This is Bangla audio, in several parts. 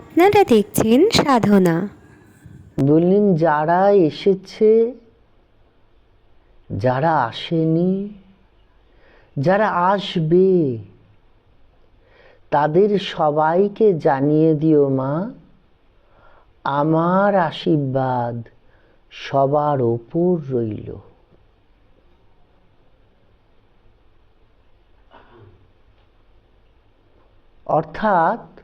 আপনারা দেখছেন সাধনা। বললেন যারা এসেছে, যারা আসেনি, যারা আসবে, তাদের সবাইকে জানিয়ে দিও মা, আমার আশীর্বাদ সবার ওপর রইল। অর্থাৎ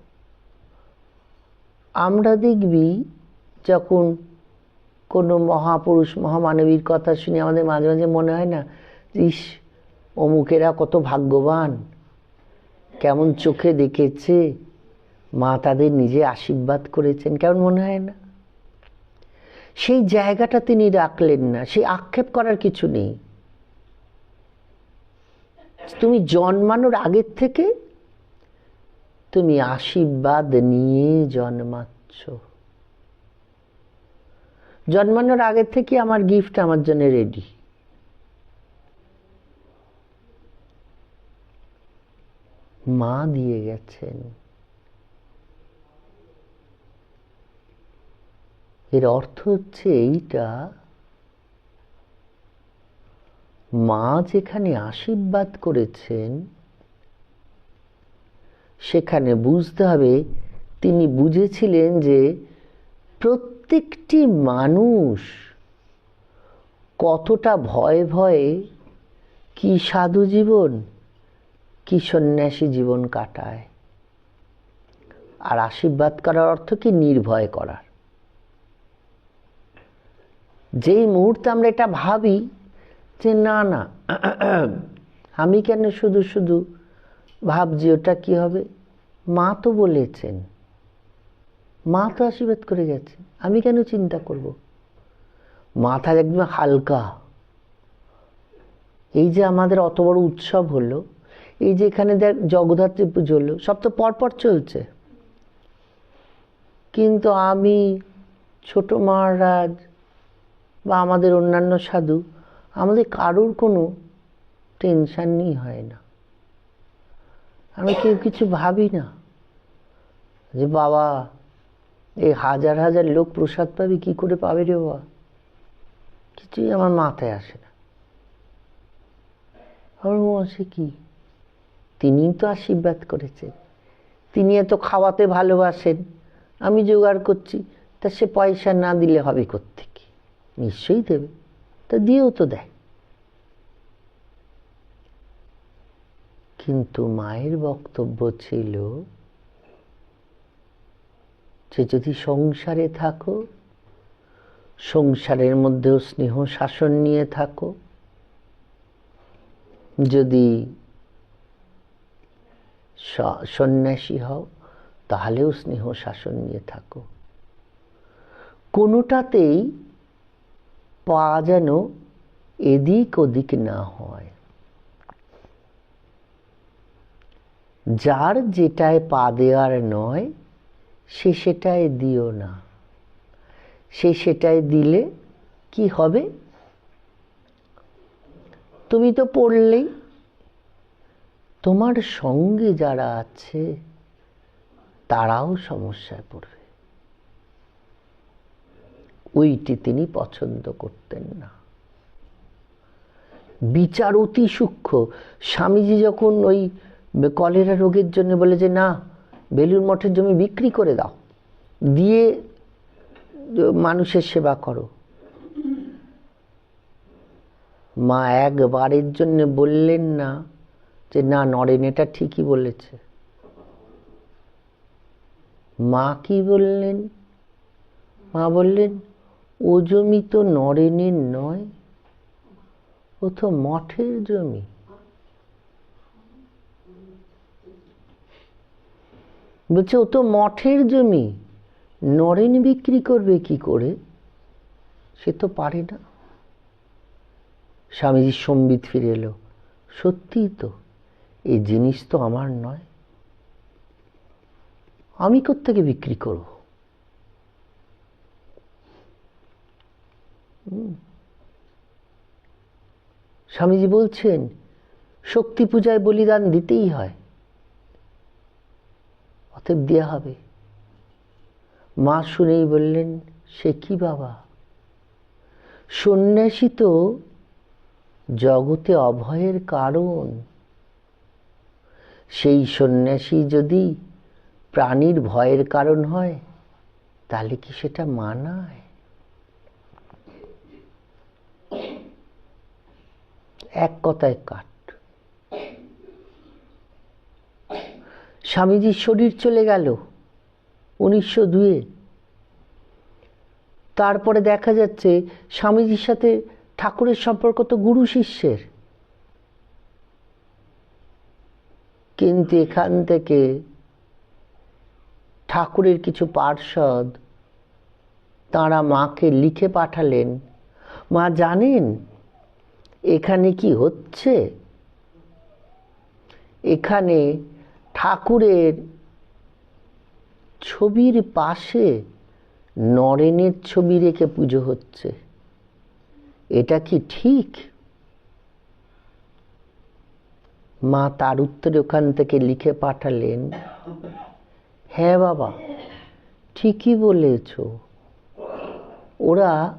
আমরা দেখবি যখন কোনো মহাপুরুষ, মহামানবীর কথা শুনে আমাদের মাঝে মাঝে মনে হয় না, ইস, অমুকেরা কত ভাগ্যবান, কেমন চোখে দেখেছে, মা তাদের নিজে আশীর্বাদ করেছেন, কেমন মনে হয় না? সেই জায়গাটা তিনি রাখলেন না, সেই আক্ষেপ করার কিছু নেই। তুমি জন্মানোর আগের থেকে তুমি আশীর্বাদ নিয়ে জন্মাচ্ছ। জন্মানোর আগে থেকে আমার গিফট আমার জন্য রেডি মা দিয়ে গেছেন। এর অর্থ হচ্ছে এইটা, মা যেখানে আশীর্বাদ করেছেন সেখানে বুঝতে হবে, তিনি বুঝেছিলেন যে প্রত্যেকটি মানুষ কতটা ভয়ে ভয়ে কি সাধু জীবন, কি সন্ন্যাসী জীবন কাটায়। আর আশীর্বাদ করার অর্থ কি? নির্ভয় করার। যেই মুহূর্তে আমরা এটা ভাবি যে না না, আমি কেন শুধু শুধু ভাবছি, ওটা কি হবে? মা তো বলেছেন। মা তো আশীর্বাদ করে গেছে। আমি কেন চিন্তা করব? মাথা একদম হালকা। এই যে আমাদের অত বড় উৎসব হলো, এই যে এখানে দেখ জগদ্ধাত্রী পুজো হলো, সব তো পরপর চলছে। কিন্তু আমি, ছোট মহারাজ বা আমাদের অন্যান্য সাধু, আমাদের কারোর কোনো টেনশানই হয় না। আমি কেউ কিছু ভাবি না যে বাবা, এই হাজার হাজার লোক প্রসাদ পাবে, কি করে পাবে রে বাবা? কিছুই আমার মাথায় আসে না। আমার সে কি? তিনিই তো আশীর্বাদ করেছেন। তিনি এত খাওয়াতে ভালোবাসেন। আমি জোগাড় করছি, তা সে পয়সা না দিলে হবে কোত্থেকে? নিশ্চয়ই দেবে। তা দিয়েও তো দেয়। কিন্তু মায়ের বক্তব্য ছিল যে যদি সংসারে থাকো, সংসারের মধ্যেও স্নেহ শাসন নিয়ে থাকো, যদি সন্ন্যাসী হও, তাহলেও স্নেহ শাসন নিয়ে থাকো। কোনোটাতেই পা যেন এদিক ওদিক না হয়। যার যেটায় পা দেওয়ার নয়, সে সেটায় দিও না। সে সেটায় দিলে কি হবে? তুমি তো পড়লেই। তোমার সঙ্গে যারা আছে, তারাও সমস্যায় পড়বে। ওইটি তিনি পছন্দ করতেন না। বিচার অতি সূক্ষ্ম। স্বামীজি যখন ওই কলেরা রোগের জন্য বলে যে, না বেলুর মঠের জমি বিক্রি করে দাও। দিয়ে মানুষের সেবা করো। মা একবারের জন্য বললেন না যে, না, নরেন, এটা ঠিকই বলেছে। মা কি বললেন? মা বললেন, ও জমি তো নরেনের নয়, ও তো মঠের জমি। বলছে, ও তো মঠের জমি। নরেন বিক্রি করবে কি করে? সে তো পারে না। স্বামীজির সম্বিত ফিরে এলো। সত্যিই তো, এই জিনিস তো আমার নয়। আমি কোত্থেকে বিক্রি করব? স্বামীজি বলছেন, শক্তি পূজায় বলিদান দিতেই হয়। অতএব দেওয়া হবে। মা শুনেই বললেন, সে কি বাবা? সন্ন্যাসী তো জগতে অভয়ের কারণ। সেই সন্ন্যাসী যদি প্রাণীর ভয়ের কারণ হয়, তাহলে কি সেটা মানায় এক কথায় কাট। স্বামীজির শরীর চলে গেল উনিশশো দুয়ে। তারপরে দেখা যাচ্ছে স্বামীজির সাথে ঠাকুরের সম্পর্ক তো গুরু শিষ্যের। কিন্তু এখান থেকে ঠাকুরের কিছু পার্ষদ তাঁরা মাকে লিখে পাঠালেন। মা, জানেন এখানে কি হচ্ছে? এখানে ঠাকুরের ছবির পাশে নরেনের ছবি রেখে পুজো হচ্ছে। এটা কি ঠিক? মা তার উত্তরে ওখান থেকে লিখে পাঠালেন হ্যাঁ বাবা, ঠিকই বলেছ। ওরা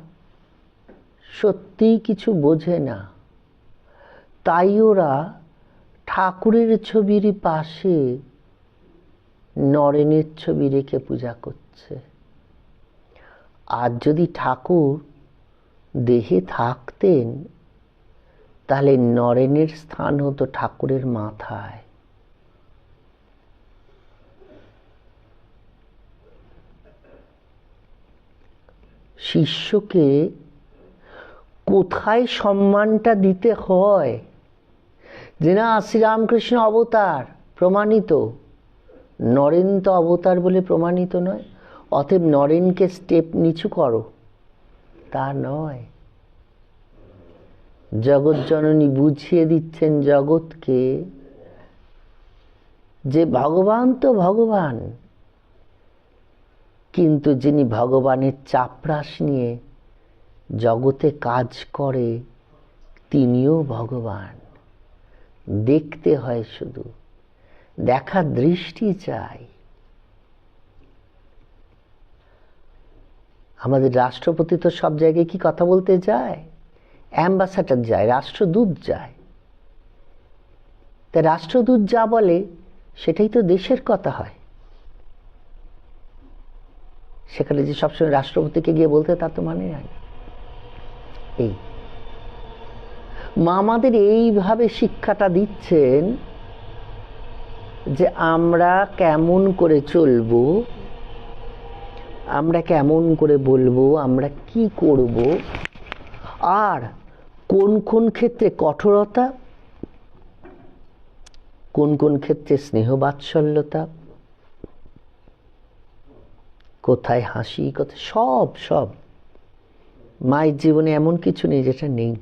সত্যিই কিছু বোঝে না। তাই ওরা ঠাকুরের ছবির পাশে নরেনের ছবি রেখে পূজা করছে। আর যদি ঠাকুর দেহে থাকতেন, তাহলে নরেনের স্থান হতো ঠাকুরের মাথায়। শিষ্যকে কোথায় সম্মানটা দিতে হয়? যে না শ্রীরামকৃষ্ণ অবতার, প্রমাণিত। নরেন তো অবতার বলে প্রমাণিত নয়, অতএব নরেনকে স্টেপ নিচু করো। তা নয়। জগৎ জননী বুঝিয়ে দিচ্ছেন জগৎকে যে ভগবান তো ভগবান, কিন্তু যিনি ভগবানের চাপরাস নিয়ে জগতে কাজ করে, তিনিও ভগবান। দেখতে হয় শুধু। দেখার দৃষ্টি চাই। আমাদের রাষ্ট্রপতি তো সব জায়গায় কি কথা বলতে যায়? অ্যাম্বাসাডার যায়, রাষ্ট্রদূত যায়। তা রাষ্ট্রদূত যা বলে, সেটাই তো দেশের কথা হয়। সেখানে যে সবসময় রাষ্ট্রপতিকে গিয়ে বলতে তার তো মানে হয় না। এই মা আমাদের এইভাবে শিক্ষাটা দিচ্ছেন যে আমরা কেমন করে চলবো, আমরা কেমন করে বলব, আমরা কি করব, আর কোন কোন ক্ষেত্রে কঠোরতা, কোন কোন ক্ষেত্রে স্নেহ বাৎসল্যতা, কোথায় হাসি, কোথায় সব সব। মায়ের জীবনে এমন কিছু নেই যেটা নেই।